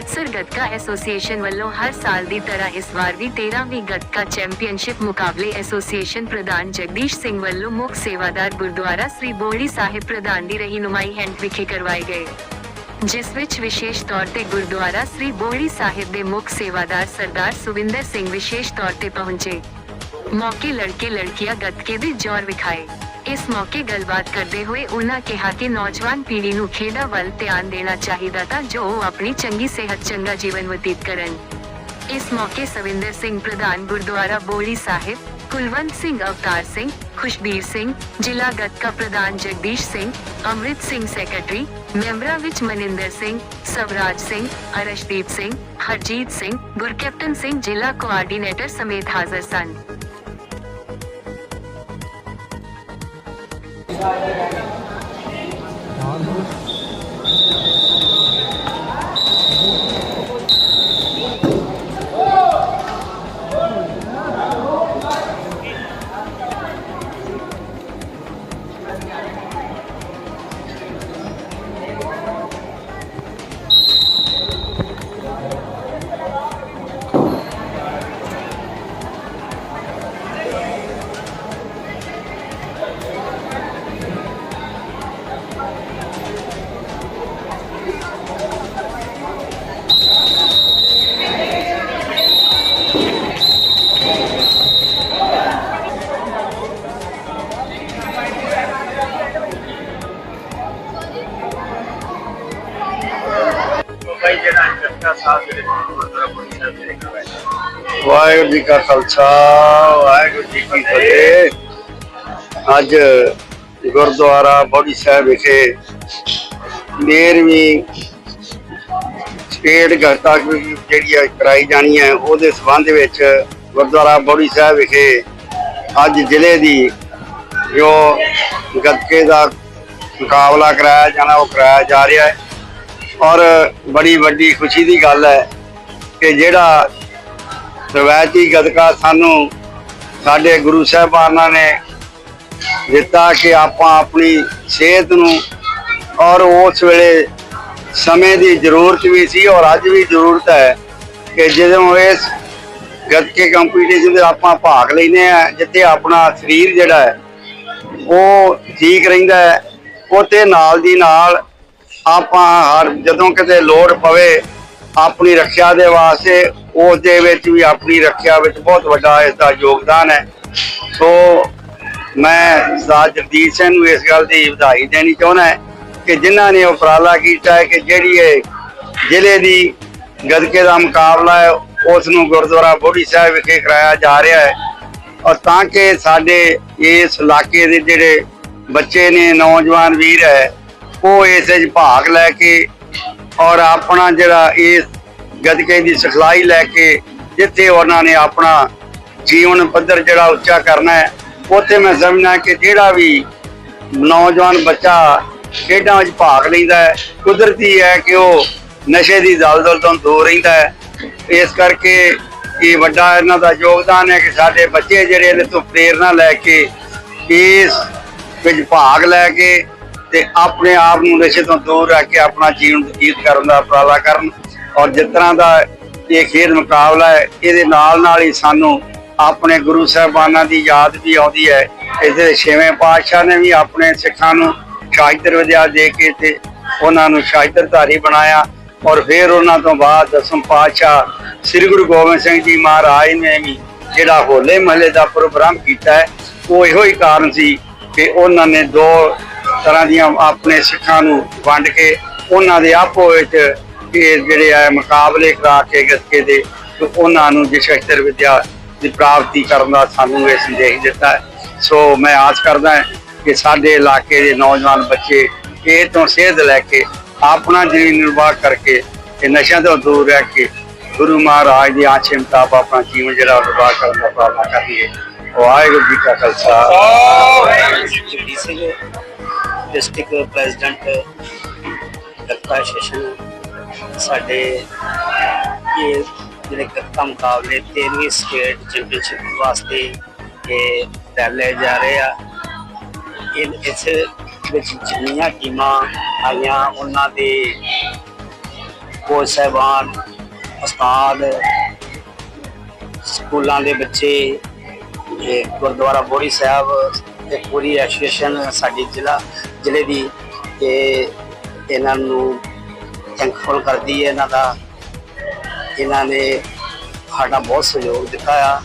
Amritsar gatka association ਵੱਲੋਂ ਹਰ ਸਾਲ ਦੀ ਤਰ੍ਹਾਂ ਇਸ ਵਾਰ ਵੀ 13ਵੀਂ ਗੱਤਕਾ ਚੈਂਪੀਅਨਸ਼ਿਪ ਮੁਕਾਬਲੇ ਐਸੋਸੀਏਸ਼ਨ ਪ੍ਰਧਾਨ ਜਗਦੀਸ਼ ਸਿੰਘ ਵੱਲੋਂ ਮੁੱਖ ਸੇਵਾਦਾਰ ਗੁਰਦੁਆਰਾ ਸ੍ਰੀ ਬੋੜੀ ਸਾਹਿਬ ਪ੍ਰਧਾਨ ਦੀ ਰਹਿਨੁਮਾਈ ਹੈਂਡ ਵਿਖੇ ਕਰਵਾਏ ਗਏ। ਜਿਸ ਵਿੱਚ ਵਿਸ਼ੇਸ਼ ਤੌਰ ਤੇ ਗੁਰਦੁਆਰਾ ਸ੍ਰੀ ਬੋੜੀ ਸਾਹਿਬ ਦੇ ਮੁੱਖ ਸੇਵਾਦਾਰ ਸਰਦਾਰ ਸੁਵਿੰਦਰ ਸਿੰਘ ਵਿਸ਼ੇਸ਼ ਤੌਰ ਤੇ ਪਹੁੰਚੇ। ਮੌਕੇ ਲੜਕੇ ਲੜਕੀਆਂ ਗੱਤਕੇ ਦੇ ਜ਼ੋਰ ਵਿਖਾਏ। ਇਸ ਮੌਕੇ ਗੱਲਬਾਤ ਕਰਦੇ ਹੋਏ ਉਹਨਾਂ ਕਿਹਾ ਕਿ ਨੌਜਵਾਨ ਪੀੜ੍ਹੀ ਨੂੰ ਖੇਡਾਂ ਵੱਲ ਧਿਆਨ ਦੇਣਾ ਚਾਹੀਦਾ ਤਾਂ ਜੋ ਉਹ ਆਪਣੀ ਚੰਗੀ ਸਿਹਤ ਚੰਗਾ ਜੀਵਨ ਬਤੀਤ ਕਰਨ ਇਸ ਮੌਕੇ ਸਵਿੰਦਰ ਸਿੰਘ ਪ੍ਰਧਾਨ ਗੁਰਦੁਆਰਾ ਬੋਲੀ ਸਾਹਿਬ ਕੁਲਵੰਤ ਸਿੰਘ ਅਵਤਾਰ ਸਿੰਘ ਖੁਸ਼ਬੀਰ ਸਿੰਘ ਜ਼ਿਲ੍ਹਾ ਗੱਤਕਾ ਪ੍ਰਧਾਨ ਜਗਦੀਸ਼ ਸਿੰਘ ਅੰਮ੍ਰਿਤ ਸਿੰਘ ਸੈਕਟਰੀ ਮੈਂਬਰਾਂ ਵਿੱਚ ਮਨਿੰਦਰ ਸਿੰਘ ਸਵਰਾਜ ਸਿੰਘ ਅਰਸ਼ਦੀਪ ਸਿੰਘ ਹਰਜੀਤ ਸਿੰਘ ਗੁਰਕੈਪਟਨ ਸਿੰਘ ਜ਼ਿਲ੍ਹਾ ਕੋਆਰਡੀਨੇਟਰ ਸਮੇਤ ਹਾਜ਼ਰ ਸਨ ਵਾਹਿਗੁਰੂ ਜੀ ਕਾ ਖਾਲਸਾ, ਵਾਹਿਗੁਰੂ ਜੀ ਕੀ ਫਤਿਹ। ਅੱਜ ਗੁਰਦੁਆਰਾ ਬੋੜੀ ਸਾਹਿਬ ਵਿਖੇ 13ਵੀਂ ਸਟੇਟ ਗਤਾ ਜਿਹੜੀ ਆ ਕਰਾਈ ਜਾਣੀ ਹੈ, ਉਹਦੇ ਸਬੰਧ ਵਿੱਚ ਗੁਰਦੁਆਰਾ ਬੋੜੀ ਸਾਹਿਬ ਵਿਖੇ ਅੱਜ ਜ਼ਿਲ੍ਹੇ ਦੀ ਜੋ ਗੱਤਕੇ ਦਾ ਮੁਕਾਬਲਾ ਕਰਾਇਆ ਜਾਣਾ, ਉਹ ਕਰਾਇਆ ਜਾ ਰਿਹਾ ਹੈ। ਔਰ ਬੜੀ ਵੱਡੀ ਖੁਸ਼ੀ ਦੀ ਗੱਲ ਹੈ ਕਿ ਜਿਹੜਾ ਰਵਾਇਤੀ ਗਦਕਾ ਸਾਨੂੰ ਸਾਡੇ ਗੁਰੂ ਸਾਹਿਬਾਨਾਂ ਨੇ ਦਿੱਤਾ ਕਿ ਆਪਾਂ ਆਪਣੀ ਸਿਹਤ ਨੂੰ ਔਰ ਉਸ ਵੇਲੇ ਸਮੇਂ ਦੀ ਜ਼ਰੂਰਤ ਵੀ ਸੀ ਔਰ ਅੱਜ ਵੀ ਜ਼ਰੂਰਤ ਹੈ ਕਿ ਜਦੋਂ ਇਸ ਗੱਤਕੇ ਕੰਪੀਟੀਸ਼ਨ ਦੇ ਆਪਾਂ ਭਾਗ ਲੈਨੇ ਆ ਜਿੱਥੇ ਆਪਣਾ ਸਰੀਰ ਜਿਹੜਾ ਹੈ, ਉਹ ਠੀਕ ਰਹਿੰਦਾ ਹੈ ਉਹਤੇ ਨਾਲ ਦੀ ਨਾਲ ਆਪਾਂ ਹਰ ਜਦੋਂ ਕਿਤੇ ਲੋੜ ਪਵੇ ਆਪਣੀ ਰੱਖਿਆ ਦੇ ਵਾਸਤੇ, ਉਸ ਦੇ ਵਿੱਚ ਵੀ ਆਪਣੀ ਰੱਖਿਆ ਵਿੱਚ ਬਹੁਤ ਵੱਡਾ ਇਸ ਦਾ ਯੋਗਦਾਨ ਹੈ। ਸੋ ਮੈਂ ਸਰਦਾਰ ਜਗਦੀਸ਼ ਸਿੰਘ ਨੂੰ ਇਸ ਗੱਲ ਦੀ ਵਧਾਈ ਦੇਣੀ ਚਾਹੁੰਦਾ ਹਾਂ ਕਿ ਜਿਨ੍ਹਾਂ ਨੇ ਉਪਰਾਲਾ ਕੀਤਾ ਹੈ ਕਿ ਜਿਹੜੀ ਇਹ ਜ਼ਿਲ੍ਹੇ ਦੀ ਗਦਕੇ ਦਾ ਮੁਕਾਬਲਾ ਹੈ, ਉਸ ਨੂੰ ਗੁਰਦੁਆਰਾ ਬੋੜੀ ਸਾਹਿਬ ਵਿਖੇ ਕਰਾਇਆ ਜਾ ਰਿਹਾ ਹੈ। ਔਰ ਤਾਂ ਕਿ ਸਾਡੇ ਇਸ ਇਲਾਕੇ ਦੇ ਜਿਹੜੇ ਬੱਚੇ ਨੇ, ਨੌਜਵਾਨ ਵੀਰ ਹੈ ਉਹ ਇਸ ਵਿੱਚ ਭਾਗ ਲੈ ਕੇ ਔਰ ਆਪਣਾ ਜਿਹੜਾ ਇਸ ਗਦਕੇ ਦੀ ਸਿਖਲਾਈ ਲੈ ਕੇ ਜਿੱਥੇ ਉਹਨਾਂ ਨੇ ਆਪਣਾ ਜੀਵਨ ਪੱਧਰ ਜਿਹੜਾ ਉੱਚਾ ਕਰਨਾ ਹੈ, ਉੱਥੇ ਮੈਂ ਸਮਝਣਾ ਕਿ ਜਿਹੜਾ ਵੀ ਨੌਜਵਾਨ ਬੱਚਾ ਖੇਡਾਂ ਵਿੱਚ ਭਾਗ ਲੈਂਦਾ ਹੈ, ਕੁਦਰਤੀ ਹੈ ਕਿ ਉਹ ਨਸ਼ੇ ਦੀ ਦਲਦਲ ਤੋਂ ਦੂਰ ਰਹਿੰਦਾ ਹੈ। ਇਸ ਕਰਕੇ ਇਹ ਵੱਡਾ ਇਹਨਾਂ ਦਾ ਯੋਗਦਾਨ ਹੈ ਕਿ ਸਾਡੇ ਬੱਚੇ ਜਿਹੜੇ ਇਹਦੇ ਤੋਂ ਪ੍ਰੇਰਣਾ ਲੈ ਕੇ ਇਸ ਵਿੱਚ ਭਾਗ ਲੈ ਕੇ ਤੇ ਆਪਣੇ ਆਪ ਨੂੰ ਨਸ਼ੇ ਤੋਂ ਦੂਰ ਰੱਖ ਕੇ ਆਪਣਾ ਜੀਵਨ ਬਤੀਤ ਕਰਨ ਦਾ ਉਪਰਾਲਾ ਕਰਨ ਔਰ ਜਿਸ ਤਰ੍ਹਾਂ ਦਾ ਇਹ ਖੇਡ ਮੁਕਾਬਲਾ ਹੈ, ਇਹਦੇ ਨਾਲ ਨਾਲ ਹੀ ਸਾਨੂੰ ਆਪਣੇ ਗੁਰੂ ਸਾਹਿਬਾਨਾਂ ਦੀ ਯਾਦ ਵੀ ਆਉਂਦੀ ਹੈ। ਇਹਦੇ ਛੇਵੇਂ ਪਾਤਸ਼ਾਹ ਨੇ ਵੀ ਆਪਣੇ ਸਿੱਖਾਂ ਨੂੰ ਸ਼ਾਹਿਦਰ ਵਿਦਿਆ ਦੇ ਕੇ ਤੇ ਉਹਨਾਂ ਨੂੰ ਸ਼ਾਹਿਦਰਧਾਰੀ ਬਣਾਇਆ ਔਰ ਫਿਰ ਉਹਨਾਂ ਤੋਂ ਬਾਅਦ ਦਸਮ ਪਾਤਸ਼ਾਹ ਸ੍ਰੀ ਗੁਰੂ ਗੋਬਿੰਦ ਸਿੰਘ ਜੀ ਮਹਾਰਾਜ ਨੇ ਵੀ ਜਿਹੜਾ ਹੋਲੇ ਮਹੱਲੇ ਦਾ ਪ੍ਰੋਗਰਾਮ ਕੀਤਾ ਹੈ, ਉਹ ਇਹੋ ਹੀ ਕਾਰਨ ਸੀ ਕਿ ਉਹਨਾਂ ਨੇ ਦੋ ਤਰ੍ਹਾਂ ਦੀਆਂ ਆਪਣੇ ਸਿੱਖਾਂ ਨੂੰ ਵੰਡ ਕੇ ਉਹਨਾਂ ਦੇ ਆਪੋ ਵਿੱਚ ਇਹ ਜਿਹੜੇ ਆ ਮੁਕਾਬਲੇ ਕਰਾ ਕੇ ਗੱਤਕੇ ਦੇ ਉਹਨਾਂ ਨੂੰ ਜੇ ਸ਼ਸਤਰ ਵਿਦਿਆ ਦੀ ਪ੍ਰਾਪਤੀ ਕਰਨ ਦਾ ਸਾਨੂੰ ਇਹ ਸੰਦੇਸ਼ ਦਿੱਤਾ ਸੋ ਮੈਂ ਆਸ ਕਰਦਾ ਹਾਂ ਕਿ ਸਾਡੇ ਇਲਾਕੇ ਦੇ ਨੌਜਵਾਨ ਬੱਚੇ ਇਹ ਤੋਂ ਸੇਧ ਲੈ ਕੇ ਆਪਣਾ ਜੀਵਨ ਨਿਰਵਾਹ ਕਰਕੇ ਇਹ ਨਸ਼ਿਆਂ ਤੋਂ ਦੂਰ ਰਹਿ ਕੇ ਗੁਰੂ ਮਹਾਰਾਜ ਦੀ ਆਛੇ ਮੁਤਾਬਕ ਆਪਣਾ ਜੀਵਨ ਜਿਹੜਾ ਨਿਰਵਾਹ ਕਰਨ ਦਾ ਪ੍ਰਾਰਥਨਾ ਕਰੀਏ। ਵਾਹਿਗੁਰੂ ਜੀ ਕਾ Khalsa. Jagdeep Singh district president gatka session ਸਾਡੇ ਇਹ ਜਿਹੜੇ ਗੱਤਾ ਮੁਕਾਬਲੇ 13ਵੀਂ ਸਟੇਟ ਚੈਂਪੀਅਨਸ਼ਿਪ ਵਾਸਤੇ ਇਹ ਚੱਲੇ ਜਾ ਰਹੇ ਆ। ਇਹ ਇਸ ਵਿੱਚ ਜਿੰਨੀਆਂ ਟੀਮਾਂ ਆਈਆਂ, ਉਹਨਾਂ ਦੇ ਕੋਚ ਸਾਹਿਬਾਨ, ਉਸਤਾਦ, ਸਕੂਲਾਂ ਦੇ ਬੱਚੇ ਗੁਰਦੁਆਰਾ ਬੋੜੀ ਸਾਹਿਬ ਇਹ ਪੂਰੀ ਐਸੋਸੀਏਸ਼ਨ, ਸਾਡੀ ਜ਼ਿਲ੍ਹਾ ਜ਼ਿਲ੍ਹੇ ਦੀ ਇਹ ਇਹਨਾਂ ਨੂੰ ਥੈਂਕਫੁਲ ਕਰਦੀ ਹੈ ਇਹਨਾਂ ਦਾ। ਇਹਨਾਂ ਨੇ ਸਾਡਾ ਬਹੁਤ ਸਹਿਯੋਗ ਦਿੱਤਾ ਆ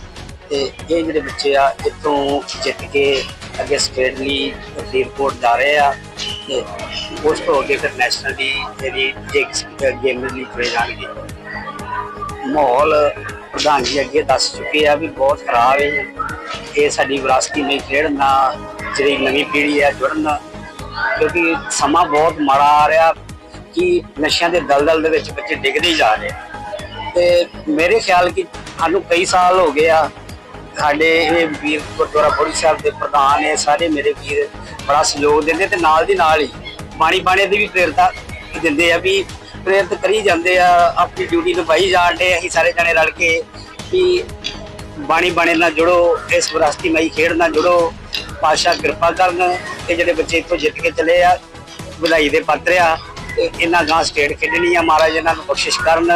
ਤੇ ਇਹ ਜਿਹੜੇ ਬੱਚੇ ਆ, ਇੱਥੋਂ ਜਿੱਤ ਕੇ ਅੱਗੇ ਸਟੇਟ ਲਈ ਰਿਪੋਰਟ ਜਾ ਰਹੇ ਆ ਤੇ ਉਸ ਤੋਂ ਅੱਗੇ ਫਿਰ ਨੈਸ਼ਨਲ ਦੀ ਜਿਹੜੀ ਗੇਮ ਲਈ ਖੜੇ ਜਾਣਗੇ। ਮਾਹੌਲ ਪ੍ਰਧਾਨ ਜੀ ਅੱਗੇ ਦੱਸ ਚੁੱਕੇ ਆ ਵੀ ਬਹੁਤ ਖਰਾਬ ਹੈ। ਇਹ ਸਾਡੀ ਵਿਰਾਸਤੀ ਨਹੀਂ ਖੇਡ ਨਾ ਜਿਹੜੀ ਨਵੀਂ ਪੀੜ੍ਹੀ ਆ ਜੁੜਨ ਕਿਉਂਕਿ ਸਮਾਂ ਬਹੁਤ ਮਾੜਾ ਆ ਰਿਹਾ ਕਿ ਨਸ਼ਿਆਂ ਦੇ ਦਲਦਲ ਦੇ ਵਿੱਚ ਬੱਚੇ ਡਿੱਗਦੇ ਹੀ ਜਾ ਰਹੇ ਆ। ਤੇ ਮੇਰੇ ਖਿਆਲ ਕਿ ਸਾਨੂੰ ਕਈ ਸਾਲ ਹੋ ਗਏ ਆ, ਸਾਡੇ ਇਹ ਵੀਰ ਗੁਰਦੁਆਰਾ ਬੋੜੀ ਸਾਹਿਬ ਦੇ ਪ੍ਰਧਾਨ ਨੇ ਸਾਰੇ ਮੇਰੇ ਵੀਰ ਬੜਾ ਸਹਿਯੋਗ ਦਿੰਦੇ ਤੇ ਨਾਲ ਦੀ ਨਾਲ ਹੀ ਬਾਣੀ ਬਾਣੇ ਦੀ ਵੀ ਪ੍ਰੇਰਤਾ ਦਿੰਦੇ ਆ ਵੀ ਪ੍ਰੇਰਿਤ ਕਰੀ ਜਾਂਦੇ ਆ, ਆਪਣੀ ਡਿਊਟੀ ਨਿਭਾਈ ਜਾਂਦੇ ਅਸੀਂ ਸਾਰੇ ਜਣੇ ਰਲ ਕੇ ਵੀ ਬਾਣੀ ਬਾਣੇ ਨਾਲ ਜੁੜੋ, ਇਸ ਵਿਰਾਸਤੀ ਮਈ ਖੇਡ ਨਾਲ ਜੁੜੋ ਪਾਸ਼ਾ ਕਿਰਪਾ ਕਰਨ ਤੇ ਜਿਹੜੇ ਬੱਚੇ ਇੱਥੋਂ ਜਿੱਤ ਕੇ ਚਲੇ ਆ, ਵਧਾਈ ਦੇ ਪਾਤਰ ਆ ਤੇ ਇਹਨਾਂ ਗਾਂ ਸਟੇਟ ਖੇਡਣੀ ਆ ਮਹਾਰਾਜ, ਇਹਨਾਂ ਨੂੰ ਬਖਸ਼ਿਸ਼ ਕਰਨ,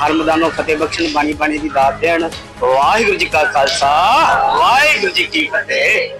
ਹਰ ਮੈਦਾਨੋਂ ਫਤਿਹ ਬਖਸ਼ਣ ਬਾਣੀ ਬਾਣੀ ਦੀ ਦਾਤ ਦੇਣ। ਵਾਹਿਗੁਰੂ ਜੀ ਕਾ ਖਾਲਸਾ, ਵਾਹਿਗੁਰੂ ਜੀ ਕੀ ਫਤਿਹ।